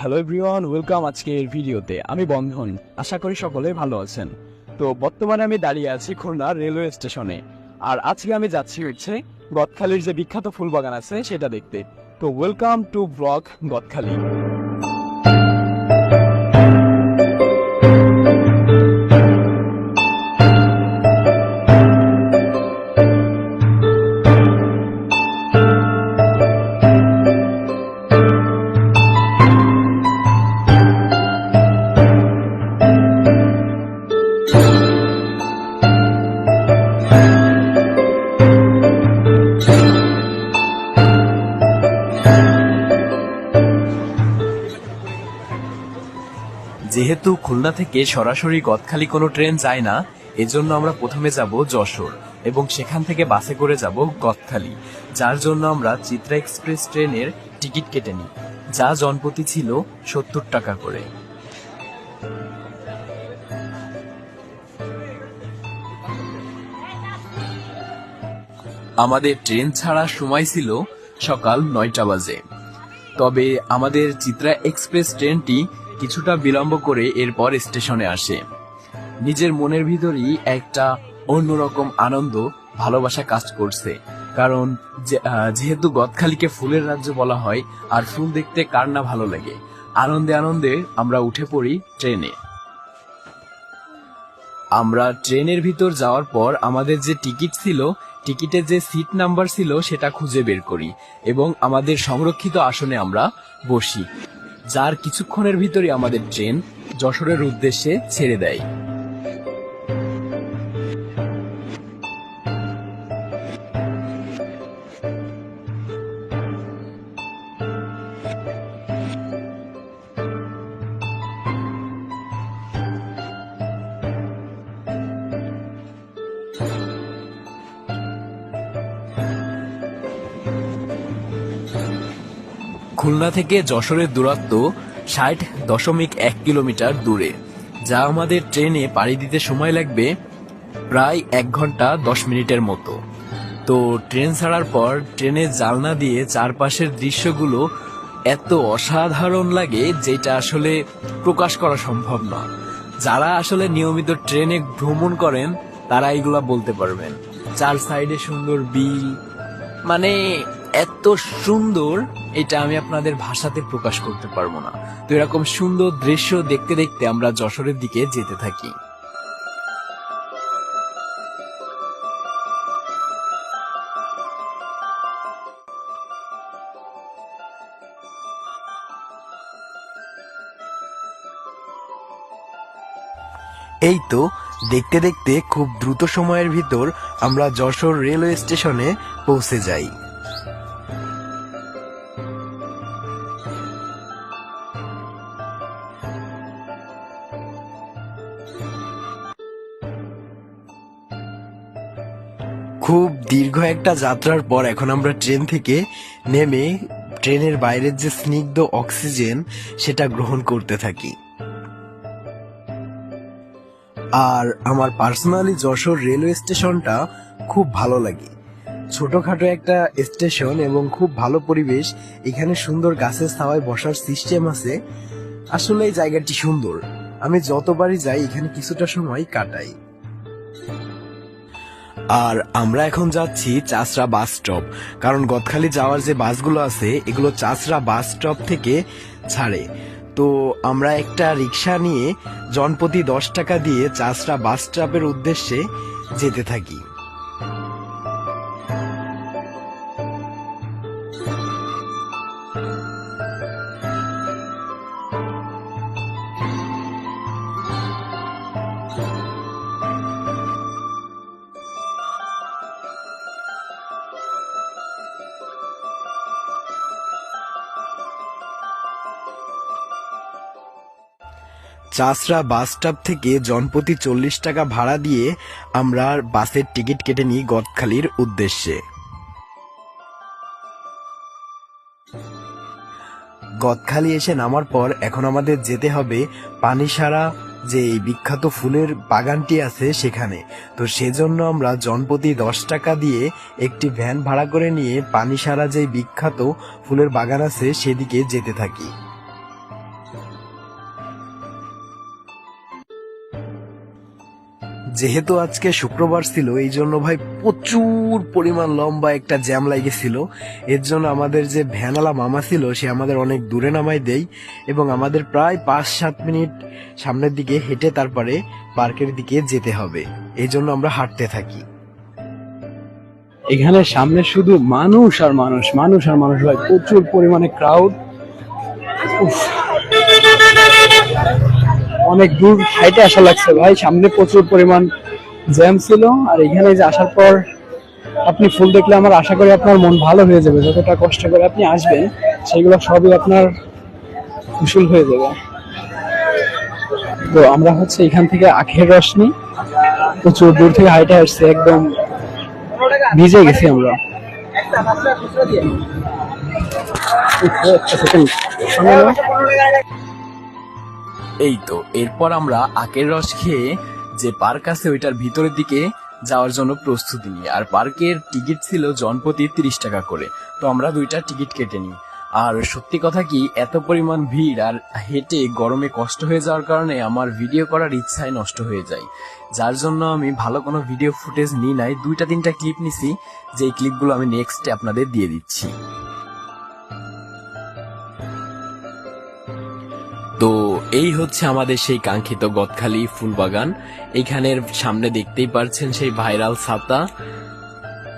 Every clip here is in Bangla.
হ্যালো এভরিওয়ান ওয়েলকাম আজকের ভিডিওতে। আমি বন্ধন, আশা করি সকলে ভালো আছেন। তো বর্তমানে আমি দাঁড়িয়ে আছি খুলনা রেলওয়ে স্টেশনে। আর আজকে আমি যাচ্ছি হচ্ছে গদখালির যে বিখ্যাত ফুলবাগান আছে, সেটা দেখতে। তো ওয়েলকাম টু ব্লক গদখালি। যেহেতু খুলনা থেকে সরাসরি গদখালি কোনো ট্রেন যায় না, এজন্য আমরা প্রথমে যাব যশোর এবং সেখান থেকে বাসে করে যাব গদখালি, যার জন্য আমরা চিত্রা এক্সপ্রেস ট্রেনের টিকিট কেটে নিই, যা জনপ্রতি ছিল সত্তর টাকা করে। আমাদের ট্রেন ছাড়ার সময় ছিল সকাল নয়টা বাজে। তবে আমাদের চিত্রা এক্সপ্রেস ট্রেনটি কিছুটা বিলম্ব করে এরপর স্টেশনে আসে। নিজের মনের ভিতরই একটা অন্যরকম আনন্দ, ভালোবাসা কাজ করছে। কারণ যেহেতু গদখালিকে ফুলের রাজ্য বলা হয়, আর ফুল দেখতে কার না ভালো লাগে। আনন্দে আনন্দে আমরা উঠে পড়ি ট্রেনে। আমরা ট্রেনের ভিতর যাওয়ার পর আমাদের যে টিকিট ছিল, টিকিটের যে সিট নাম্বার ছিল, সেটা খুঁজে বের করি এবং আমাদের সংরক্ষিত আসনে আমরা বসি। যার কিছুক্ষণের ভিতরে আমাদের ট্রেন যশোরের উদ্দেশ্যে ছেড়ে দেয়। খুলনা থেকে যশোরের দূরত্ব ষাট দশমিক এক কিলোমিটার দূরে, যা আমাদের ট্রেনে পাড়ি দিতে সময় লাগবে প্রায় এক ঘণ্টা দশ মিনিটের মতো। তো ট্রেন ছাড়ার পর ট্রেনের জালনা দিয়ে চারপাশের দৃশ্যগুলো এত অসাধারণ লাগে যেটা আসলে প্রকাশ করা সম্ভব না। যারা আসলে নিয়মিত ট্রেনে ভ্রমণ করেন, তারা এগুলা বলতে পারবেন। চার সাইডে সুন্দর বিল মানে এত সুন্দর, এটা আমি আপনাদের ভাষাতে প্রকাশ করতে পারব না। তো এরকম সুন্দর দৃশ্য দেখতে দেখতে আমরা যশোরের দিকে যেতে থাকি। এই তো, দেখতে দেখতে খুব দ্রুত সময়ের ভিতর আমরা যশোর রেলওয়ে স্টেশনে পৌঁছে যাই। খুব দীর্ঘ একটা যাত্রার পর এখন আমরা ট্রেন থেকে নেমে ট্রেনের বাইরের যে স্নিগ্ধ অক্সিজেন, সেটা গ্রহণ করতে থাকি। আর আমার পার্সোনালি যশোর রেলওয়ে স্টেশনটা খুব ভালো লাগে। ছোটখাটো একটা স্টেশন এবং খুব ভালো পরিবেশ, এখানে সুন্দর গাছের ছাওয়ায় বসার সিস্টেম আছে। আসলে এই জায়গাটি সুন্দর। আমি যতবারই যাই, এখানে কিছুটা সময় কাটাই। আর আমরা এখন যাচ্ছি চাষরা বাস স্টপ। কারণ গদখালি যাওয়ার যে বাসগুলো আছে, এগুলো চাষরা বাস স্টপ থেকে ছাড়ে। তো আমরা একটা রিক্সা নিয়ে জনপ্রতি দশ টাকা দিয়ে চাষরা বাস স্টপের উদ্দেশ্যে যেতে থাকি। চাসরা বাস স্টপ থেকে জনপ্রতি চল্লিশ টাকা ভাড়া দিয়ে আমরা বাসের টিকিট কেটে নিই গদখালির উদ্দেশ্যে। গদখালি এসে নামার পর এখন আমাদের যেতে হবে পানিসারা, যে এই বিখ্যাত ফুলের বাগানটি আছে সেখানে। তো সেজন্য আমরা জনপ্রতি দশ টাকা দিয়ে একটি ভ্যান ভাড়া করে নিয়ে পানিসারা যে বিখ্যাত ফুলের বাগান আছে সেদিকে যেতে থাকি। যেহেতু আজকে শুক্রবার ছিল, এই জন্য ভাই প্রচুর পরিমাণ লম্বা একটা জ্যাম লাগেছিল এর জন্য আমাদের যে ভ্যানালা মামা ছিল, সে আমাদের অনেক দূরে নামাই দেয় এবং আমাদের প্রায় পাঁচ সাত মিনিট সামনের দিকে হেঁটে তারপরে পার্কের দিকে যেতে হবে। এই জন্য আমরা হাঁটতে থাকি। এখানে সামনে শুধু মানুষ আর মানুষ মানুষ আর মানুষ ভাই, প্রচুর পরিমাণে ক্রাউড অনেক দূর হাইটে আসা লাগছে ভাই। সামনে প্রচুর পরিমাণ জ্যাম ছিল। আর এখানে যে আসার পর আপনি ফুল দেখলে আমার আশা করি আপনার মন ভালো হয়ে যাবে। যতটা কষ্ট করে আপনি আসবেন সেগুলো সবই আপনার কুশল হয়ে যাবে। তো আমরা হচ্ছে এখান থেকে আখের রস নিই প্রচুর দূর থেকে হাইটে আসছে একদম ভিজে গেছি আমরা। না? এই তো এরপর আমরা আখের রস খেয়ে যে পার্ক আছে ওইটার ভিতরের দিকে যাওয়ার জন্য প্রস্তুতি নিই। আর পার্কের টিকিট ছিল জনপ্রতি তিরিশ টাকা করে। তো আমরা দুইটা টিকিট কেটে নিই। আর সত্যি কথা কি, এত পরিমাণ ভিড় আর হেঁটে গরমে কষ্ট হয়ে যাওয়ার কারণে আমার ভিডিও করার ইচ্ছাই নষ্ট হয়ে যায়। যার জন্য আমি ভালো কোনো ভিডিও ফুটেজ নিই নাই। দুইটা তিনটা ক্লিপ নিছি, যেই ক্লিপগুলো আমি নেক্সটে আপনাদের দিয়ে দিচ্ছি। তো এই হচ্ছে আমাদের সেই কাঙ্ক্ষিত গদখালি ফুলবাগান। এখানের সামনে দেখতেই পারছেন সেই ভাইরাল ছাতা।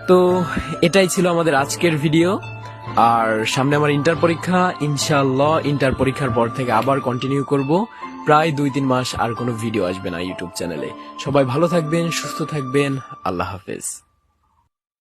তো এটাই ছিল আমাদের আজকের ভিডিও। আর সামনে আমার ইন্টার পরীক্ষা। ইনশাল্লাহ ইন্টার পরীক্ষার পর থেকে আবার কন্টিনিউ করব। প্রায় দুই তিন মাস আর কোনো ভিডিও আসবে না ইউটিউব চ্যানেলে সবাই ভালো থাকবেন, সুস্থ থাকবেন। আল্লাহ হাফেজ।